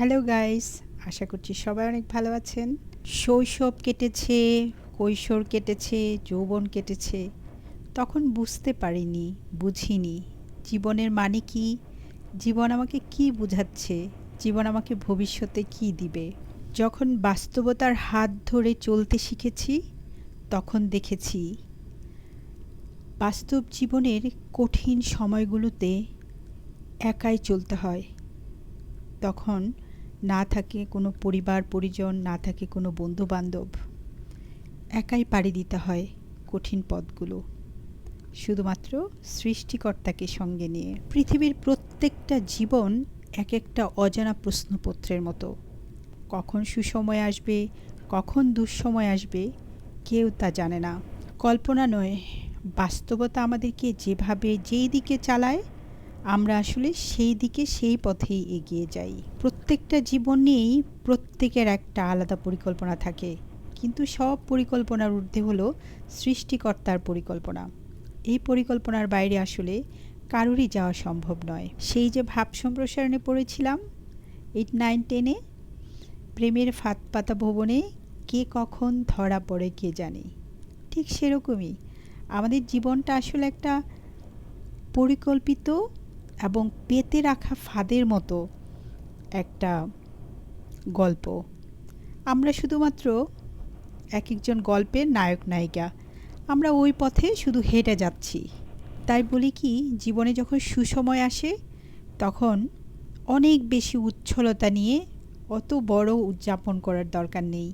Hello guys, আশা করছি সবাই অনেক ভালো আছেন। শৈশব কেটেছে, কৈশোর কেটেছে, যৌবন কেটেছে। তখন বুঝতে পারিনি, বুঝিনি, জীবনের মানে কি? জীবন আমাকে কি বুঝাচ্ছে? জীবন আমাকে ভবিষ্যতে কি দিবে? যখন বাস্তবতার হাত ধরে চলতে শিখেছি, তখন দেখেছি, বাস্তব জীবনের কঠিন সময়গুলোতে একাই চলতে হয়। তখন না থাকে কোনো পরিবার, পরিজন, না থাকে কোনো বন্ধু বান্ধব একাই পাড়ি দিতে হয় কঠিন পথগুলো। শুধুমাত্র সৃষ্টিকর্তাকে সঙ্গে নিয়ে। পৃথিবীর প্রত্যেকটা জীবন এক একটা অজানা প্রশ্নপত্রের মতো। কখন সুসময় আসবে, কখন দুঃসময় আসবে, কেউ তা জানে না। কল্পনা নয়, বাস্তবতা আমাদেরকে যেভাবে যেই দিকে চালায়, আমরা আসলে সেই দিকে সেই পথেই এগিয়ে যাই। প্রত্যেকটা জীবন নিয়েই প্রত্যেকের একটা আলাদা পরিকল্পনা থাকে। কিন্তু সব পরিকল্পনার ঊর্ধ্বে হলো সৃষ্টিকর্তার পরিকল্পনা। এই পরিকল্পনার বাইরে আসলে কারোরই যাওয়া সম্ভব নয়। সেই যে ভাব সম্প্রসারণে পড়েছিলাম এইট নাইন টেনে প্রেমের ফাঁদ পাতা ভবনে কে কখন ধরা পড়ে কে জানে। ঠিক সেরকমই আমাদের জীবনটা আসলে একটা পরিকল্পিত এবং পেতে রাখা ফাঁদের মতো একটা গল্প। আমরা শুধুমাত্র এক একজন গল্পের নায়ক, নায়িকা। আমরা ওই পথে শুধু হেঁটে যাচ্ছি। তাই বলি কি, জীবনে যখন সুসময় আসে, তখন অনেক বেশি উচ্ছলতা নিয়ে অত বড় উদযাপন করার দরকার নেই।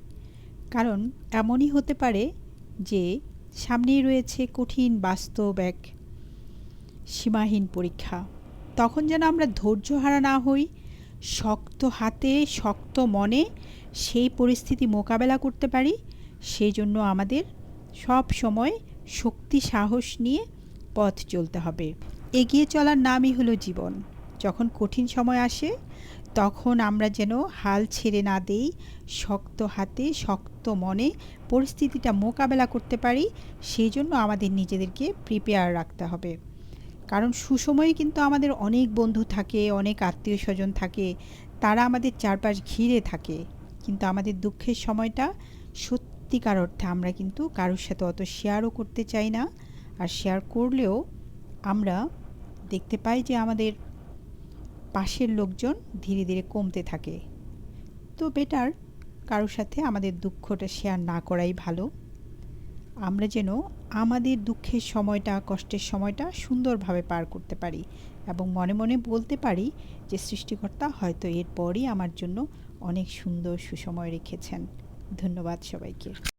কারণ এমনই হতে পারে যে, সামনেই রয়েছে কঠিন বাস্তব এক সীমাহীন পরীক্ষা। তখন যেন আমরা ধৈর্য হারা না হই শক্ত হাতে, শক্ত মনে সেই পরিস্থিতি মোকাবেলা করতে পারি। সেই জন্য আমাদের সব সময় শক্তি, সাহস নিয়ে পথ চলতে হবে। এগিয়ে চলার নামই হলো জীবন। যখন কঠিন সময় আসে, তখন আমরা যেন হাল ছেড়ে না দেই, শক্ত হাতে, শক্ত মনে পরিস্থিতিটা মোকাবেলা করতে পারি সেই জন্য আমাদের নিজেদেরকে প্রিপেয়ার রাখতে হবে। কারণ সুসময়ে কিন্তু আমাদের অনেক বন্ধু থাকে, অনেক আত্মীয় স্বজন থাকে, তারা আমাদের চারপাশ ঘিরে থাকে। কিন্তু আমাদের দুঃখের সময়টা সত্যিকার অর্থে আমরা কিন্তু কারোর সাথে অত শেয়ারও করতে চাই না। আর শেয়ার করলেও আমরা দেখতে পাই যে আমাদের পাশের লোকজন ধীরে ধীরে কমতে থাকে। তো বেটার কারোর সাথে আমাদের দুঃখটা শেয়ার না করাই ভালো। আমরা যেন আমাদের দুঃখের সময়টা, কষ্টের সময়টা সুন্দরভাবে পার করতে পারি এবং মনে মনে বলতে পারি যে সৃষ্টিকর্তা হয়তো এরপরই আমার জন্য অনেক সুন্দর সুসময় রেখেছেন। ধন্যবাদ সবাইকে।